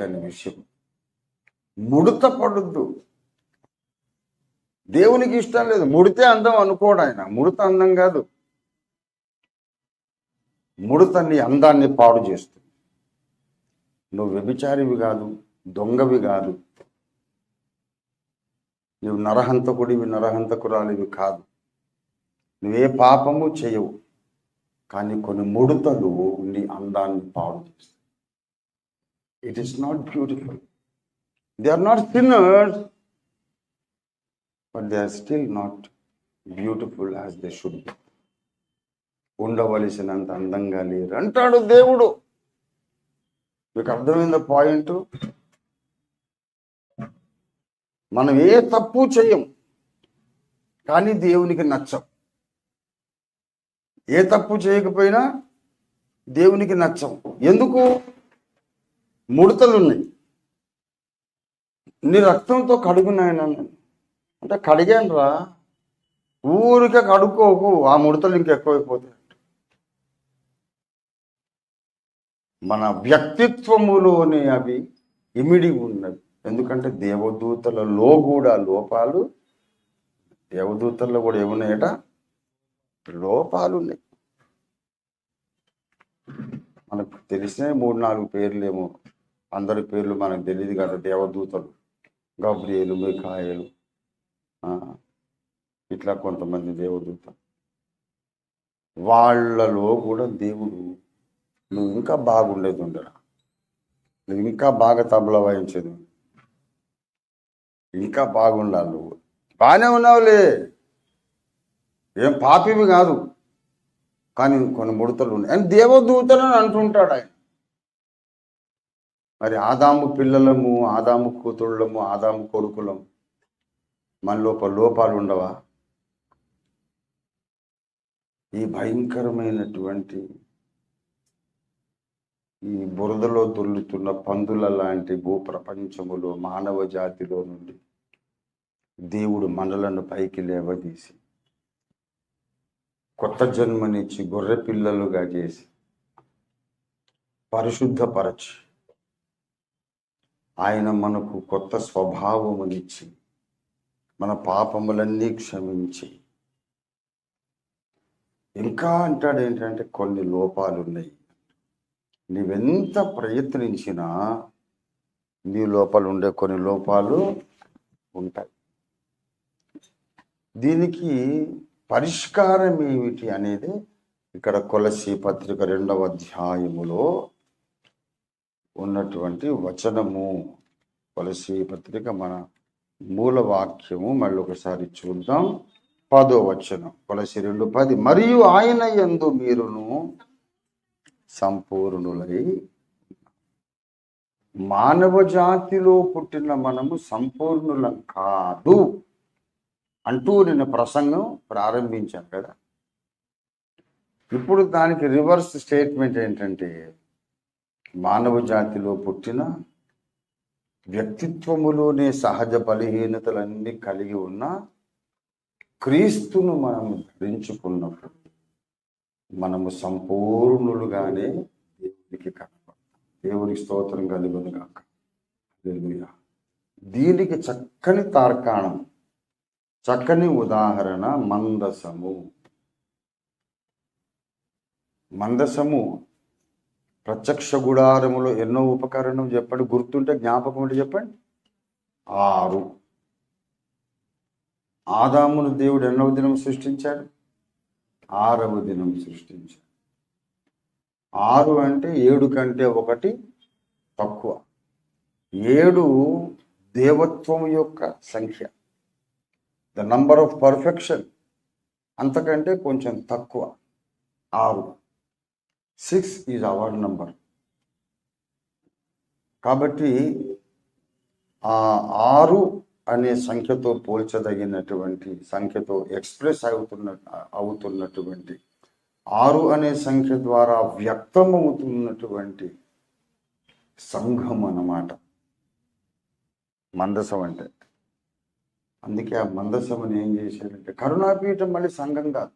అనే విషయం. ముడత పడద్దు. దేవునికి ఇష్టం లేదు. ముడితే అందం అనుకోడు ఆయన. ముడత అందం కాదు. ముడతని అందాన్ని పాడు చేస్తుంది. నువ్వు వ్యభిచారివి కాదు దొంగవి కాదు. నువ్వు నరహంతకుడివి నరహంతకురాలివి కాదు. నువ్వే పాపము చేయవు. కానీ కొన్ని ముడతలు నీ అందాన్ని పాడు చేస్తాయి. It is not beautiful they are not sinners but they are still not beautiful as they should be ఉండవలసినంత అందంగా లేరు. అంటాడు దేవుడు. మీకు అర్థమైంది పాయింట్? మనం ఏ తప్పు చేయం కానీ దేవునికి నచ్చం. ఏ తప్పు చేయకపోయినా దేవునికి నచ్చం. ఎందుకు? ముడతలు ఉన్నాయి నీ రక్తంతో కడుగున్నాయన అంటే కడిగాను రా ఊరికే కడుక్కోకు. ఆ ముడతలు ఇంకెక్కువైపోతాయి. మన వ్యక్తిత్వములోనే అవి ఇమిడి ఉన్నవి. ఎందుకంటే దేవదూతలలో కూడా లోపాలు దేవదూతల్లో కూడా ఏమున్నాయట? లోపాలు ఉన్నాయి మనకు తెలిసిన మూడు నాలుగు పేర్లేమో అందరి పేర్లు మనకు తెలియదు కదా దేవదూతలు. గబ్రియేలు మిఖాయలు. ఆ, ఇట్లా కొంతమంది దేవదూత వాళ్ళలో కూడా దేవుడు నువ్వు ఇంకా బాగుండేది ఉండరా? నువ్వు ఇంకా బాగా తబల వాయించేది ఇంకా బాగుండాలి నువ్వు. బాగానే ఉన్నావులే. ఏం పాపివి కాదు. కానీ కొన్ని ముడతలు ఉన్నాయి. అని దేవదూతలను అంటుంటాడు ఆయన. మరి ఆదాము పిల్లలము ఆదాము కూతుళ్ళము ఆదాము కొడుకులం మన లోపాలు ఉండవా? ఈ భయంకరమైనటువంటి ఈ బురదలో దొల్లుతున్న పందుల లాంటి భూప్రపంచములో మానవ జాతిలో నుండి దేవుడు మనలను పైకి లేవదీసి కొత్త జన్మనిచ్చి గొర్రె పిల్లలుగా చేసి పరిశుద్ధపరచి ఆయన మనకు కొత్త స్వభావమునిచ్చి మన పాపములన్నీ క్షమించి. ఇంకా అంటాడు ఏంటంటే కొన్ని లోపాలు ఉన్నాయి నీవెంత ప్రయత్నించినా నీ లోపాలు ఉండే కొన్ని లోపాలు ఉంటాయి. దీనికి పరిష్కారం ఏమిటి అనేది ఇక్కడ కొలసి పత్రిక రెండవ అధ్యాయములో ఉన్నటువంటి వచనము కొలసి పత్రిక మన మూల వాక్యము మళ్ళీ ఒకసారి చూద్దాం. పదో వచనం కొలసి రెండు పది. మరియు ఆయన యందు మీరును సంపూర్ణులై మానవ జాతిలో పుట్టిన మనము సంపూర్ణులం కాదు అంటూ నిన్న ప్రసంగం ప్రారంభించాను కదా. ఇప్పుడు దానికి రివర్స్ స్టేట్మెంట్ ఏంటంటే మానవ జాతిలో పుట్టిన వ్యక్తిత్వములోనే సహజ బలహీనతలన్నీ కలిగి ఉన్న క్రీస్తును మనము ధరించుకున్నప్పుడు మనము సంపూర్ణులుగానే దేవునికి కనపడతాం. దేవునికి స్తోత్రం కలుగును కాక దీనికి చక్కని తార్కాణం చక్కని ఉదాహరణ మందసము. మందసము ప్రత్యక్ష గుడారములో ఎన్నో ఉపకరణం చెప్పండి. గుర్తుంటే జ్ఞాపకం అంటే చెప్పండి. ఆరు. ఆదామును దేవుడు ఎన్నవ దినం సృష్టించాడు? ఆరవ దినం సృష్టించాడు. ఆరు అంటే ఏడు కంటే ఒకటి తక్కువ. ఏడు దేవత్వం యొక్క సంఖ్య. ద నంబర్ ఆఫ్ పర్ఫెక్షన్ అంతకంటే కొంచెం తక్కువ. ఆరు. సిక్స్ ఈజ్ అవర్ నంబర్ కాబట్టి ఆ ఆరు అనే సంఖ్యతో పోల్చదగినటువంటి సంఖ్యతో ఎక్స్ప్రెస్ అవుతున్న అవుతున్నటువంటి ఆరు అనే సంఖ్య ద్వారా వ్యక్తమవుతున్నటువంటి సంఘం అన్నమాట. మందసం అంటే. అందుకే ఆ మందసమని ఏం చేశారంటే కరుణాపీఠం మళ్ళీ సంఘం కాదు.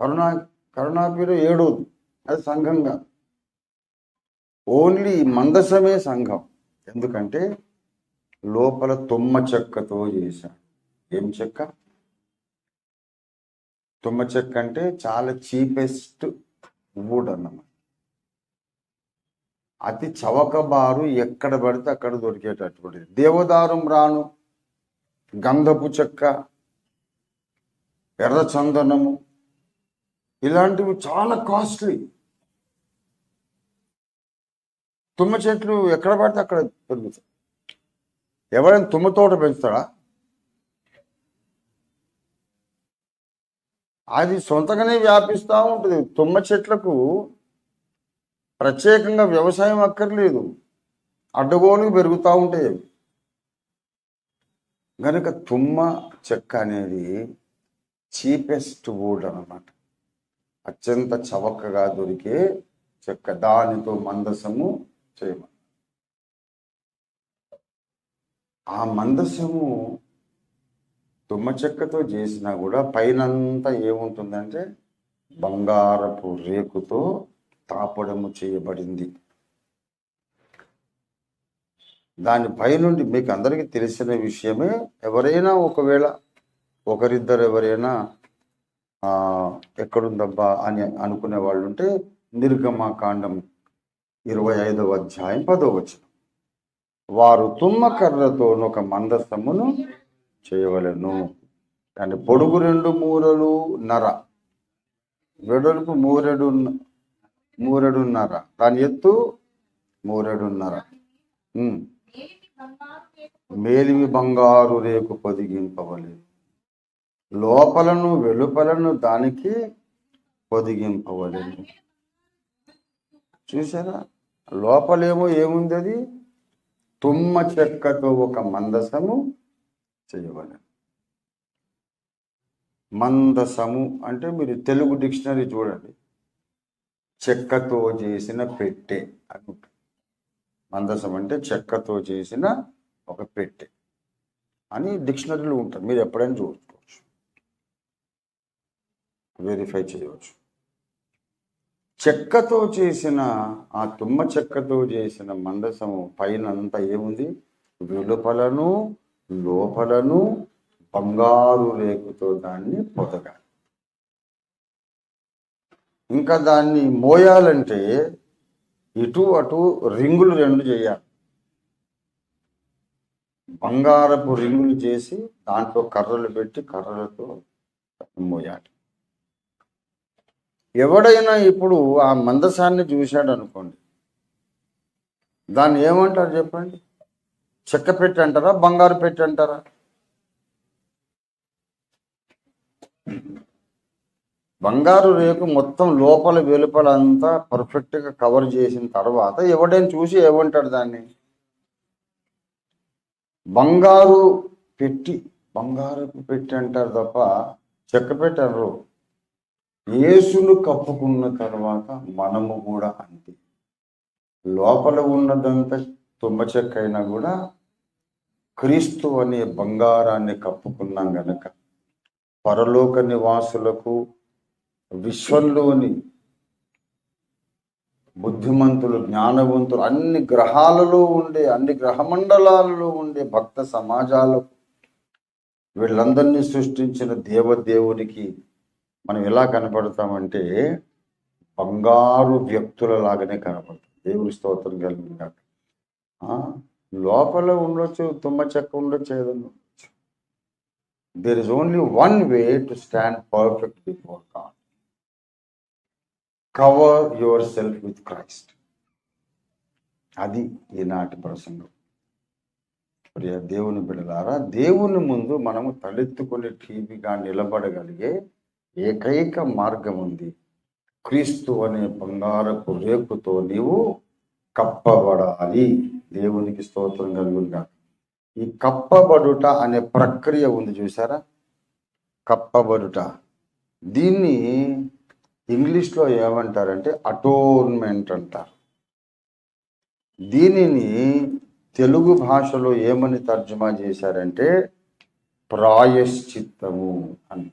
కరుణా కరుణాపీఠం ఏడోది. అది సంఘం కాదు ఓన్లీ మందసమే సంఘం. ఎందుకంటే లోపల తుమ్మ చెక్కతో చేశాడు ఏం చెక్క? తుమ్మ చెక్క అంటే చాలా చీపెస్ట్ వుడ్ అన్నమాట. అతి చవకబారు ఎక్కడ పడితే అక్కడ దొరికేటటువంటిది దేవదారం రాను. గంధపు చెక్క ఎర్ర చందనము ఇలాంటివి చాలా కాస్ట్లీ. తుమ్మ చెట్లు ఎక్కడ పడితే అక్కడ పెరుగుతాయి. ఎవరైనా తుమ్మ తోట పెంచుతాడా? అది సొంతగానే వ్యాపిస్తూ ఉంటుంది. తుమ్మ చెట్లకు ప్రత్యేకంగా వ్యవసాయం అక్కర్లేదు. అడ్డగోలుగా పెరుగుతూ ఉంటాయి. అవి కనుక తుమ్మ చెక్క అనేది చీపెస్ట్ వుడ్ అన్నమాట. అత్యంత చవకగా దొరికే చెక్క దానితో మందసము చేయమ ఆ మందసము తుమ్మ చెక్కతో చేసినా కూడా పైనంతా ఏముంటుందంటే బంగారపు రేకుతో తాపడము చేయబడింది. దానిపైనుండి మీకు అందరికీ తెలిసిన విషయమే ఎవరైనా ఒకవేళ ఒకరిద్దరు ఎవరైనా ఎక్కడుందబ్బా అని అనుకునే వాళ్ళు ఉంటే నిర్గమకాండం ఇరవై ఐదవ అధ్యాయం పదో వారు తుమ్మకర్రతో ఒక మందసమును చేయవలెను. దాని పొడుగు రెండు మూరలు నర. వెడల్పు మూరెడు మూరెడున్నర. దాని ఎత్తు మూరెడున్నర. మేలివి మేలిమి బంగారు రేకు పొదిగింపవలేదు లోపలను వెలుపలను దానికి పొదిగింపవలేదు చూసారా లోపలేమో ఏముంది అది? తుమ్మ చెక్కతో ఒక మందసము చేయవలెను మందసము అంటే మీరు తెలుగు డిక్షనరీ చూడండి. చెక్కతో చేసిన పెట్టె అని. మందసం అంటే చెక్కతో చేసిన ఒక పెట్టె అని డిక్షనరీలో ఉంటుంది మీరు ఎప్పుడైనా చూడచ్చు. వెరిఫై చేయవచ్చు. చెక్కతో చేసిన ఆ తుమ్మ చెక్కతో చేసిన మందసము పైన అంతా ఏముంది? వెలుపలను లోపలను బంగారు రేకుతో దాన్ని పొదగాలి. ఇంకా దాన్ని మోయాలంటే ఇటు అటు రింగులు రెండు చేయాలి. బంగారపు రింగులు చేసి దాంట్లో కర్రలు పెట్టి కర్రలతో మోయాలి. ఎవడైనా ఇప్పుడు ఆ మందసాన్ని చూశాడు అనుకోండి దాన్ని ఏమంటారు చెప్పండి? చెక్క పెట్టి అంటారా బంగారు పెట్టి అంటారా? బంగారు రేకు మొత్తం లోపల వెలుపల అంతా పర్ఫెక్ట్గా కవర్ చేసిన తర్వాత ఎవడైనా చూసి ఏమంటాడు దాన్ని? బంగారు పెట్టి బంగారపు పెట్టి అంటారు తప్ప చెక్క పెట్టారు యేసును కప్పుకున్న తర్వాత మనము కూడా అంతే. లోపల ఉన్నదంతా తుమ్మ కూడా క్రీస్తు అనే బంగారాన్ని కప్పుకున్నాం గనక పరలోక నివాసులకు విశ్వంలోని బుద్ధిమంతులు జ్ఞానవంతులు అన్ని గ్రహాలలో ఉండే అన్ని గ్రహమండలాలలో ఉండే భక్త సమాజాలకు వీళ్ళందరినీ సృష్టించిన దేవదేవునికి మనం ఎలా కనపడతామంటే బంగారు వ్యక్తుల లాగానే కనపడతాం. దేవుడి స్తోత్రం కలిగిన లోపల ఉండొచ్చు తుమ్మ చెక్క ఉండొచ్చు ఏదన్నా there is only one way to stand perfect before God cover yourself with Christ అది ఈనాటి ప్రసంగం. ప్రియ దేవుని బిడ్డలారా దేవుని ముందు మనము తలెత్తుకుని టీవీగా నిలబడగలిగే ఏకైక మార్గం ఉంది. క్రీస్తు అనే బంగారపు రేకుతో నీవు కప్పబడాలి. దేవునికి స్తోత్రం కలుగుగా ఈ కప్పబడుట అనే ప్రక్రియ ఉంది చూసారా కప్పబడుట. దీన్ని ఇంగ్లీష్లో ఏమంటారంటే అటోన్మెంట్ అంటారు. దీనిని తెలుగు భాషలో ఏమని తర్జుమా చేశారంటే ప్రాయశ్చిత్తము అని.